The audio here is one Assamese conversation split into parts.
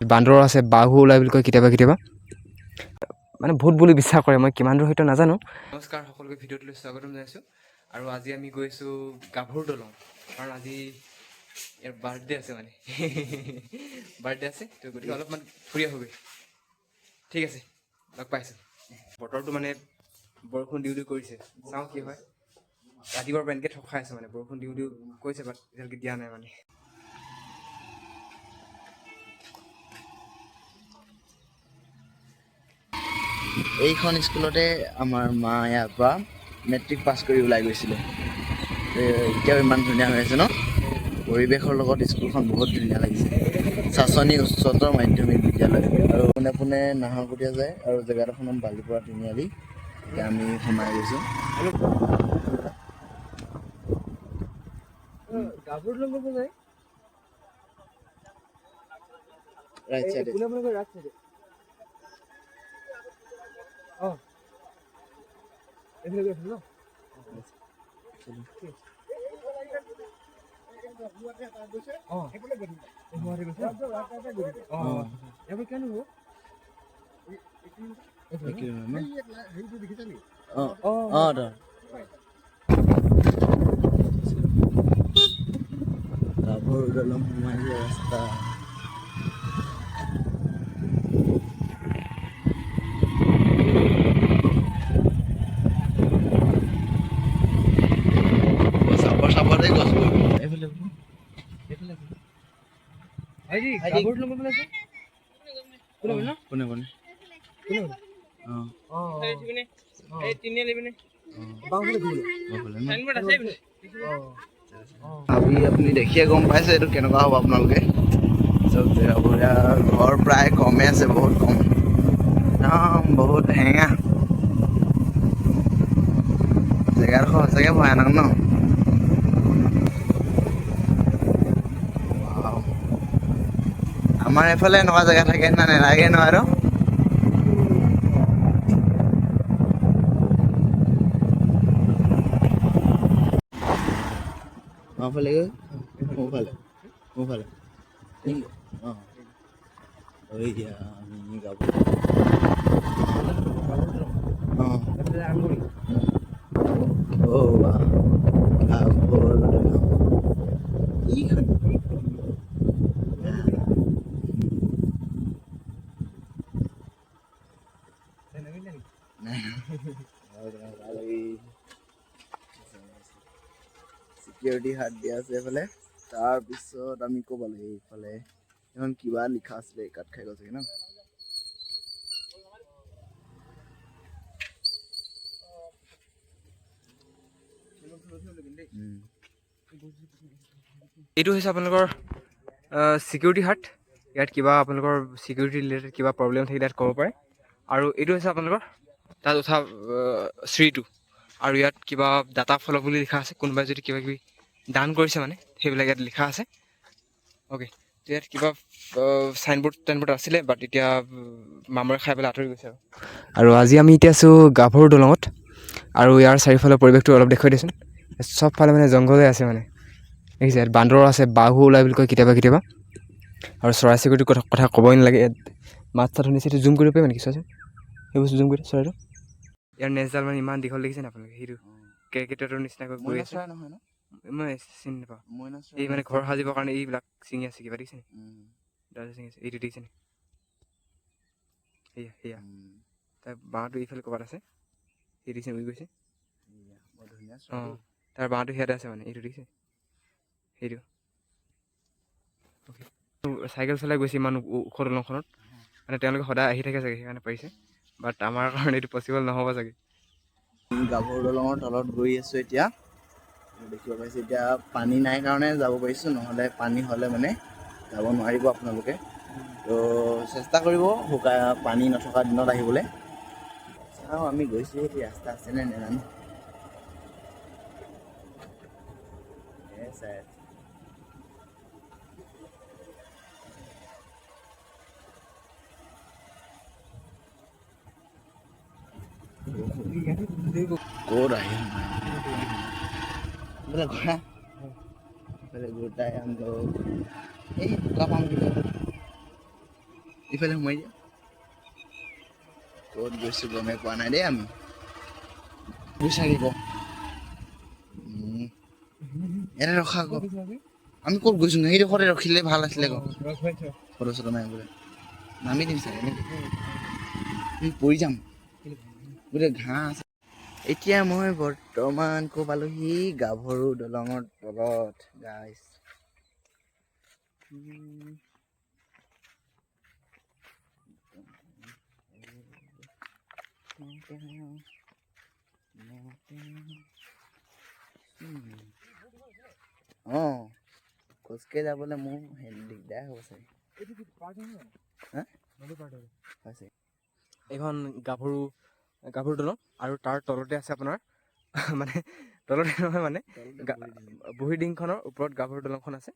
বান্দৰ আছে বাঘো ওলাই বুলি কয় কেতিয়াবা কেতিয়াবা। মানে ভূত বুলি বিশ্বাস কৰে মই কিমান দূৰ সেইটো নাজানো। নমস্কাৰ সকলোকে ভিডিঅ'টোলৈ স্বাগতম জনাইছোঁ। আৰু আজি আমি গৈছোঁ গাভৰু দলং কাৰণ আজি ইয়াৰ বাৰ্থডে আছে মানে। বাৰ্থডে আছে তো গতিকে অলপমান ফুৰি আহোগৈ। ঠিক আছে লগ পাইছোঁ। বতৰটো মানে বৰষুণ দিওঁ দিওঁ কৰিছে চাওঁ কি হয়। ৰাতিপুৱাৰ পৰা এনেকৈ আছে মানে বৰষুণ দিওঁ দিওঁ কৈছে বাট এতিয়ালৈকে দিয়া নাই মানে। এইখন স্কুলতে আমাৰ মা ইয়াৰ পৰা মেট্ৰিক পাছ কৰি ওলাই গৈছিলে। এতিয়াও ইমান ধুনীয়া হৈ আছে ন? পৰিৱেশৰ লগত স্কুলখন বহুত ধুনীয়া লাগিছে। চাচনি উচ্চতৰ মাধ্যমিক বিদ্যালয়। আৰু পোনে পোনে নাহৰকটীয়া যায় আৰু জেগাডোখৰ নাম বালিপৰা তিনিআলি। এতিয়া আমি সোমাই গৈছোঁ ৰাইট চাইডে Oh, oh, oh, dalam rumah ya, હાજી Ayo નું બોલે છે કોને બોલે કોને બોલે કોને બોલે ভাবি আপুনি দেখিয়ে গম পাইছে এইটো কেনেকুৱা হ'ব আপোনালোকে চব জেগাবোৰ ইয়াৰ ঘৰ প্ৰায় কমেই আছে বহুত কম একদম বহুত হেঙা জেগাডোখৰ সঁচাকৈ ভয়ানক ন Wow. আমাৰ এইফালে এনেকুৱা জেগা থাকে না নালাগে ন আৰু falei, không phải là, không phải là, nhưng, ờ, rồi giờ mình gặp, ờ. ờ, ô bà, à, ô là được không, ý khẩn, này, rồi rồi rồi security হাত দিয়া আছে এইফালে। তাৰপিছত আমি ক'ব লাগে এইফালে এখন কিবা লিখা আছিলে কাট খাই গ'ল চাগে ন। এইটো হৈছে আপোনালোকৰ ছিকিউৰিটি হাট ইয়াত কিবা আপোনালোকৰ ছিকিউৰিটি ৰিলেটেড কিবা প্ৰব্লেম থাকিলে ইয়াত ক'ব পাৰে। আৰু এইটো হৈছে আপোনালোকৰ তাত উঠা চিৰিটো আৰু ইয়াত কিবা ডাটা ফল' বুলি লিখা আছে, কোনোবাই যদি কিবা কিবি দান কৰিছে মানে সেইবিলাক ইয়াত লিখা আছে। অ'কে ইয়াত কিবা চাইনবোৰ্ড টাইনবোৰ্ড আছিলে বাট এতিয়া মামৰে খাই পেলাই আঁতৰি গৈছে আৰু। আৰু আজি আমি এতিয়া আছোঁ গাভৰু দলঙত, আৰু ইয়াৰ চাৰিওফালৰ পৰিৱেশটো অলপ দেখুৱাই দিছোঁন চবফালে মানে জংঘলে আছে মানে। দেখিছে, ইয়াত বান্দৰ আছে বাঘো ওলাই বুলি কয় কেতিয়াবা কেতিয়াবা। আৰু চৰাই চিৰিকটিৰ কথা কথা ক'বই নালাগে, ইয়াত মাত চাত শুনিছে এইটো জুম কৰিব পাৰিব নেকি চোৱাচোন। সেই বস্তু জুম কৰি, চৰাইটো। ইয়াৰ নেজডাল মানে ইমান দীঘল দেখিছে নে আপোনালোকে সেইটো কেৰ্কেটুৱাটোৰ নিচিনাকৈ গৈ আছে মই চিনি নাপাওঁ এই মানে ঘৰ সাজিবৰ কাৰণে এইবিলাক ছিঙি আছে কিবা দেখিছে নে উম, ডাল ছিঙি আছে এইটো দেখিছে নে সেয়া সেয়া তাৰ বাঁহটো এইফালে ক'ৰবাত আছে সেই দেখিছে উৰি গৈছে অঁ। তাৰ বাঁহটো সিয়াতে আছে মানে এইটো দেখিছে সেইটো. চাইকেল চলাই গৈছে ইমান ওখ দলংখনত মানে তেওঁলোকে সদায় আহি থাকে চাগে সেইকাৰণে পাৰিছে বাট আমাৰ কাৰণে এইটো পচিবল নহ'ব চাগে। গাভৰু দলঙৰ তলত গৈ আছোঁ এতিয়া। দেখিব পাইছে এতিয়া পানী নাই কাৰণে যাব পাৰিছোঁ নহ'লে পানী হ'লে মানে যাব নোৱাৰিব আপোনালোকে। তো চেষ্টা কৰিব শুকাই পানী নথকা দিনত আহিবলৈ। চাওঁ আমি গৈছোঁ এতিয়া ৰাস্তা আছেনে নাজানো। कोड है बोले घोड़ा बोले এই কাপাম ইফালে সোমাই দিয়া ক'ত গৈছোঁ গমে পোৱা নাই দেই আমি। বিচাৰিব। এনে ৰখা আকৌ। আমি ক'ত গৈছোঁ সেইডোখৰতে ৰখিলে ভালো আছিলে ফটো চটো মাৰিবলৈ নামি দিম চাগে পৰি যাম। গোটেই ঘাঁহ আছে। এতিয়া মই বৰ্তমান ক'ত পালোহি গাভৰু দলঙৰ তলত গাইছ অঁ খোজকাঢ়ি যাবলৈ মোৰ হেৰি দিগদাৰ হ'ব চাগে। হা? এইখন গাভৰু গাভৰু দলং আৰু তাৰ তলতে আছে আপোনাৰ মানে তলতে নহয় মানে গা- বুঢ়ী ডিংখনৰ ওপৰত গাভৰু দলংখন আছে।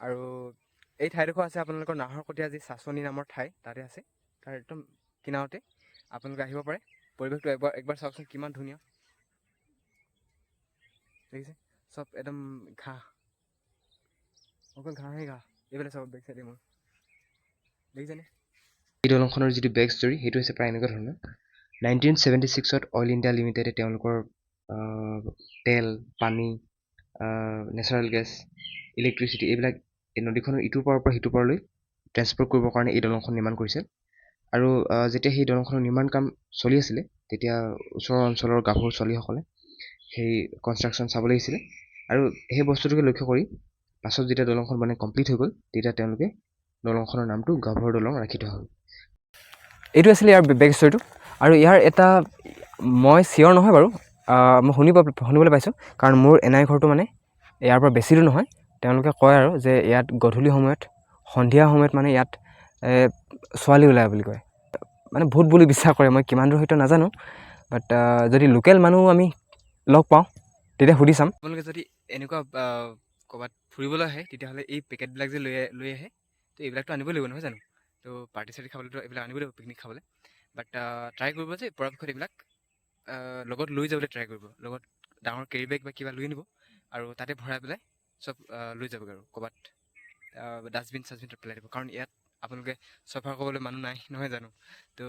আৰু এই ঠাইডোখৰ আছে আপোনালোকৰ নাহৰকটীয়া যি চাচনি নামৰ ঠাই তাতে আছে। তাৰ একদম কিনাৰতে আপোনালোকে আহিব পাৰে। পৰিৱেশটো একবাৰ একবাৰ চাওকচোন কিমান ধুনীয়া। দেখিছে? চব একদম ঘাঁহ। অকল ঘাঁহে ঘাঁহ। এইফালে চাব বেক চাইডে মোৰ। দেখিছেনে? এই দলংখনৰ যিটো বেক ষ্টৰী সেইটো হৈছে প্ৰায় এনেকুৱা ধৰণৰ। নাইনটিন ছেভেণ্টি ছিক্সত অইল ইণ্ডিয়া লিমিটেডে তেওঁলোকৰ তেল পানী নেচাৰেল গেছ ইলেক্ট্ৰিচিটি এইবিলাক এই নদীখনৰ ইটোৰ পাৰৰ পৰা সিটোৰ পাৰলৈ ট্ৰেন্সপৰ্ট কৰিবৰ কাৰণে এই দলংখন নিৰ্মাণ কৰিছিল। আৰু যেতিয়া সেই দলংখনৰ নিৰ্মাণ কাম চলি আছিলে তেতিয়া ওচৰৰ অঞ্চলৰ গাভৰু ছোৱালীসকলে সেই কনষ্ট্ৰাকশ্যন চাবলৈ আহিছিলে। আৰু সেই বস্তুটোকে লক্ষ্য কৰি পাছত যেতিয়া দলংখন মানে কমপ্লিট হৈ গ'ল তেতিয়া তেওঁলোকে দলংখনৰ নামটো গাভৰু দলং ৰাখি থোৱা হ'ল। এইটো আছিলে ইয়াৰ বেক ষ্টৰিটো আৰু ইয়াৰ এটা মই চিয়'ৰ নহয় বাৰু মই শুনিব শুনিবলৈ পাইছোঁ কাৰণ মোৰ এনাই ঘৰটো মানে ইয়াৰ পৰা বেছি দূৰ নহয়। তেওঁলোকে কয় আৰু যে ইয়াত গধূলি সময়ত সন্ধিয়া সময়ত মানে ইয়াত ছোৱালী ওলায় বুলি কয়। মানে ভূত বুলি বিশ্বাস কৰে মই কিমান দূৰ সেইটো নাজানো বাট যদি লোকেল মানুহ আমি লগ পাওঁ তেতিয়া সুধি চাম। আপোনালোকে যদি এনেকুৱা ক'ৰবাত ফুৰিবলৈ আহে তেতিয়াহ'লে এই পেকেটবিলাক যে লৈ লৈ আহে তো এইবিলাকতো আনিবই লাগিব নহয় জানো? তো পাৰ্টি চাৰ্টি খাবলৈতো এইবিলাক আনিবই লাগিব পিকনিক খাবলৈ। ট্ৰাই কৰিব যে পৰাপক্ষত এইবিলাক লগত লৈ যাবলৈ ট্ৰাই কৰিব। লগত ডাঙৰ কেৰি বেগ বা কিবা লৈ আনিব আৰু তাতে ভৰাই পেলাই চব লৈ যাবগৈ আৰু ক'ৰবাত ডাষ্টবিন চাষ্টবিনত পেলাই দিব। কাৰণ ইয়াত আপোনালোকে চফা কৰিবলৈ মানুহ নাই নহয় জানো? তো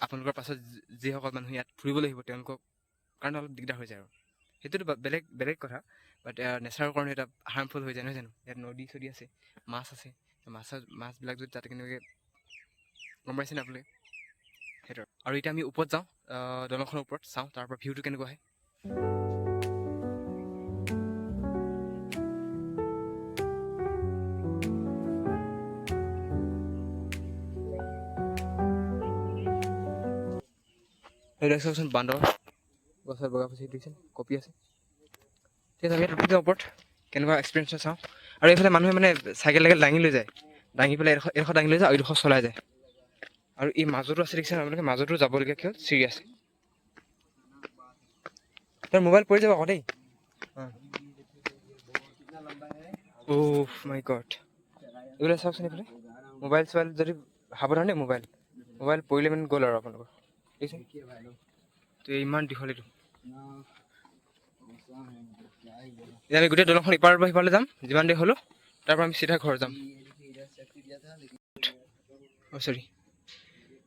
আপোনালোকৰ পাছত যিসকল মানুহ ইয়াত ফুৰিবলৈ আহিব তেওঁলোকক কাৰণে অলপ দিগদাৰ হৈ যায় আৰু। সেইটোতো বেলেগ বেলেগ কথা বাট নেচাৰৰ কাৰণে এটা হাৰ্মফুল হৈ যায় নহয় জানো? ইয়াত নদী চদী আছে মাছ আছে মাছৰ মাছবিলাক যদি তাতে কেনেকৈ গম পাইছেনে আপোনালোকে সেইটো আৰু। এতিয়া আমি ওপৰত যাওঁ দলংখনৰ ওপৰত চাওঁ তাৰ পৰা ভিউটো কেনেকুৱা এইবিলাক চাওকচোন বান্দৰ গছত বগা ফচি দিছে কপি আছে। ঠিক আছে আমি যাওঁ ওপৰত কেনেকুৱা এক্সপিৰিয়েঞ্চ হয় চাওঁ। আৰু এইফালে মানুহে মানে চাইকেল টাইকেল দাঙি লৈ যায়। দাঙি পেলাই এডোখৰ এডোখৰ দাঙি লৈ যায় আৰু এডোখৰ চলাই যায়। আৰু এই মাজতো আছে দেখিছে আপোনালোকে মাজতো যাবলগীয়া কিয় চিৰি আছে তোৰ মোবাইল পৰি যাব আকৌ দেই অ' মাই গড এইবিলাক চাওকচোন এইফালে মোবাইল চোবাইল যদি সাৱধানে মোবাইল মোবাইল পৰিলে মানে গ'ল আৰু আপোনালোকৰ দেখিছে তো ইমান দীঘল এইটো আমি গোটেই দলংখন ইপাৰৰ পৰা সিপাৰলৈ যাম যিমান দেৰি হ'লেও তাৰ পৰা আমি চিধা ঘৰ যাম চৰি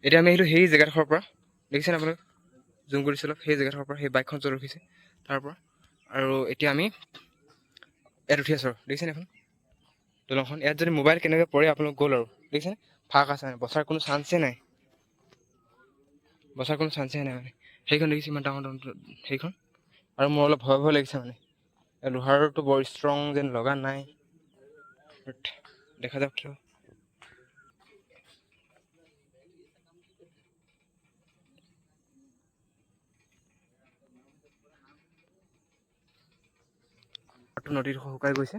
এতিয়া আমি আহিলোঁ সেই জেগাডোখৰৰ পৰা। দেখিছেনে আপোনালোকে? জুম কৰিছোঁ অলপ সেই জেগাডোখৰৰ পৰা, সেই বাইকখন য'ত ৰখিছে, তাৰ পৰা। আৰু এতিয়া আমি ইয়াত উঠি আছোঁ আৰু, দেখিছেনে এখন দলংখন, ইয়াত যদি মোবাইল কেনেকৈ পৰে, আপোনালোক গ'ল আৰু, দেখিছেনে? ফাঁক আছে মানে বচাৰ কোনো চান্সেই নাই। বচাৰ কোনো চান্সেই নাই মানে। সেইখন দেখিছে, ইমান ডাঙৰ ডাঙৰ সেইখন। আৰু মোৰ অলপ ভয় ভয় লাগিছে মানে। লোহাৰটো বৰ ষ্ট্ৰং যেন লগা নাই। দেখা যাওক নদীডোখৰ শুকাই গৈছে।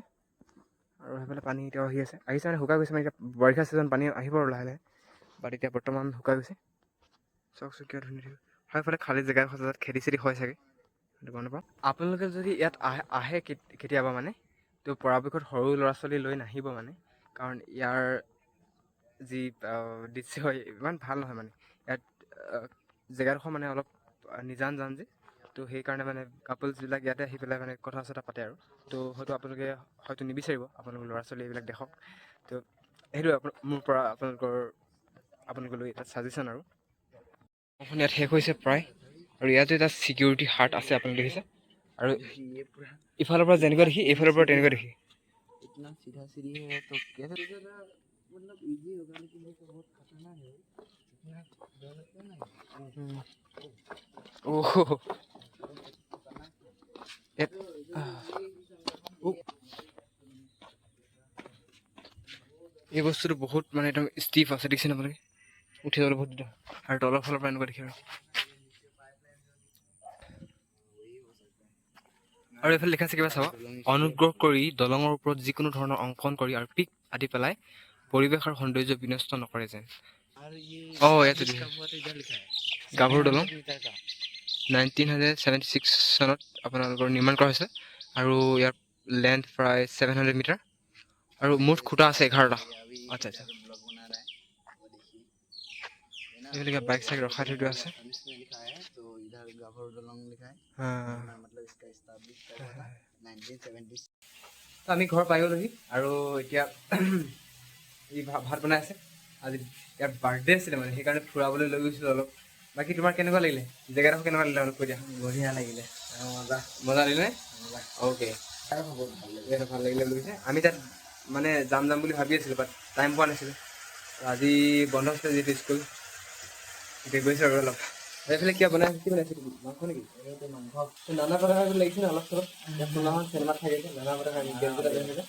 আৰু সেইফালে পানী এতিয়াও আহি আছে। আহিছে মানে শুকাই গৈছে মানে এতিয়া বাৰিষা ছিজন পানী আহিব আৰু লাহে লাহে। বাট এতিয়া বৰ্তমান শুকাই গৈছে। চাওকচোন কিয় ধুনীয়া হয় এইফালে খালী জেগা আছে তাত খেতি চেতি হয় চাগে। সেইটো গম নাপাওঁ। আপোনালোকে যদি ইয়াত আহে আহে কেত- কেতিয়াবা মানে তো পৰাপক্ষত সৰু ল'ৰা ছোৱালী লৈ নাহিব মানে। কাৰণ ইয়াৰ যি দৃশ্য হয় ইমান ভাল নহয় মানে। ইয়াত জেগাডোখৰ মানে অলপ নিজান যান যে। তো সেইকাৰণে মানে কাপলছবিলাক ইয়াতে আহি পেলাই মানে কথা চথা পাতে আৰু। তো হয়তো আপোনালোকে হয়তো নিবিচাৰিব আপোনালোকৰ ল'ৰা ছোৱালী এইবিলাক দেখক। তো সেইটোৱে মোৰ পৰা আপোনালোকৰ আপোনালোকলৈ এটা চাজেশ্যন আৰু। এখন ইয়াত শেষ হৈছে প্ৰায় আৰু ইয়াতো এটা ছিকিউৰিটি হাৰ্ট আছে আপুনি দেখিছে। আৰু ইফালৰ পৰা যেনেকুৱা দেখি এইফালৰ পৰা তেনেকুৱা দেখি। It, uh, এই বস্তুটো বহুত মানে একদম ষ্টিফ আছে দেখিছেনে আপোনালোকে? উঠি যাবলৈ বহুত দিগদাৰ আৰু তলৰ ফালৰ পৰা এনেকুৱা দেখি আৰু। আৰু এইফালে লিখা আছে কিবা চাব। অনুগ্ৰহ কৰি দলঙৰ ওপৰত যিকোনো ধৰণৰ অংকন কৰি আৰু পিক আদি পেলাই পৰিৱেশ আৰু সৌন্দৰ্য বিনষ্ট নকৰে যেন। অঁ ইয়াতে গাভৰু দলং। নাইনটিন হাণ্ড্ৰেড ছেভেণ্টি ছিক্স চনত আপোনালোকৰ নিৰ্মাণ কৰা হৈছে আৰু ইয়াৰ লেন্থ প্ৰায় ছেভেন হাণ্ড্ৰেড মিটাৰ আৰু মুঠ খুটা আছে এঘাৰটা। আচ্ছা আচ্ছা। বাইক চাইক ৰখাই থৈ দিয়া আছে। আমি ঘৰ পাই গ'লোহি আৰু এতিয়া ই ভাত বনাই আছে। আজি ইয়াৰ বাৰ্থডে আছিলে মানে সেইকাৰণে ফুৰাবলৈ লৈ গৈছিলোঁ অলপ। বাকি তোমাৰ কেনেকুৱা লাগিলে? জেগাডোখৰ কেনেকুৱা লাগিলে অলপ কৈ দিয়া? বঢ়িয়া লাগিলে। মজা। মজা লাগিলে অ'কে। ভালো লাগিলে। বুলি আমি তাত মানে যাম যাম বুলি ভাবি আছিলোঁ বাট টাইম পোৱা নাছিলোঁ। আজি বন্ধ আছিলে যিটো স্কুল। এতিয়া গৈছোঁ আৰু অলপ। এইফালে কিয় বনাই কি বনাইছে মাংস নেকি? মাংস। নানা প্ৰকাৰৰ লাগিছে অলপ চলপ। চিনেমাত থাকে নানা প্ৰকাৰৰ